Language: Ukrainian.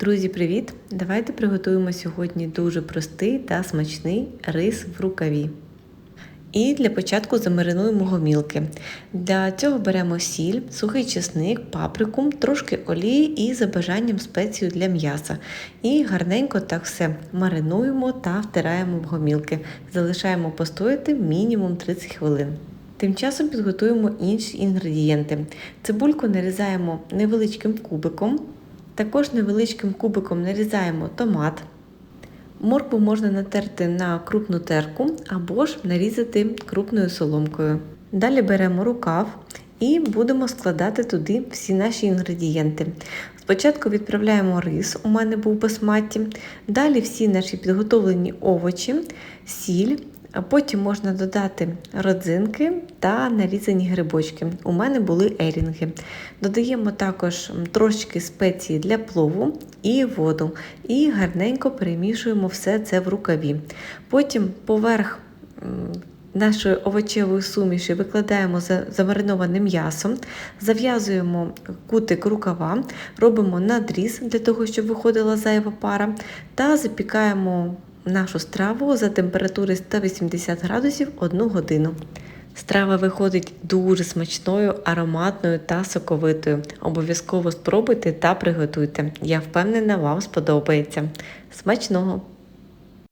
Друзі, привіт! Давайте приготуємо сьогодні дуже простий та смачний рис в рукаві. І для початку замаринуємо гомілки. Для цього беремо сіль, сухий чесник, паприку, трошки олії і за бажанням спецію для м'яса. І гарненько так все маринуємо та втираємо в гомілки. Залишаємо постояти мінімум 30 хвилин. Тим часом підготуємо інші інгредієнти. Цибульку нарізаємо невеличким кубиком. Також невеличким кубиком нарізаємо томат. Моркву можна натерти на крупну терку або ж нарізати крупною соломкою. Далі беремо рукав і будемо складати туди всі наші інгредієнти. Спочатку відправляємо рис, у мене був басматі, далі всі наші підготовлені овочі, сіль, потім можна додати родзинки та нарізані грибочки. У мене були ерінги. Додаємо також трошки спеції для плову і воду. І гарненько перемішуємо все це в рукаві. Потім поверх нашої овочевої суміші викладаємо замариноване м'ясо, зав'язуємо кутик рукава, робимо надріз для того, щоб виходила зайва пара, та запікаємо нашу страву за температури 180 градусів 1 годину. Страва виходить дуже смачною, ароматною та соковитою. Обов'язково спробуйте та приготуйте. Я впевнена, вам сподобається. Смачного!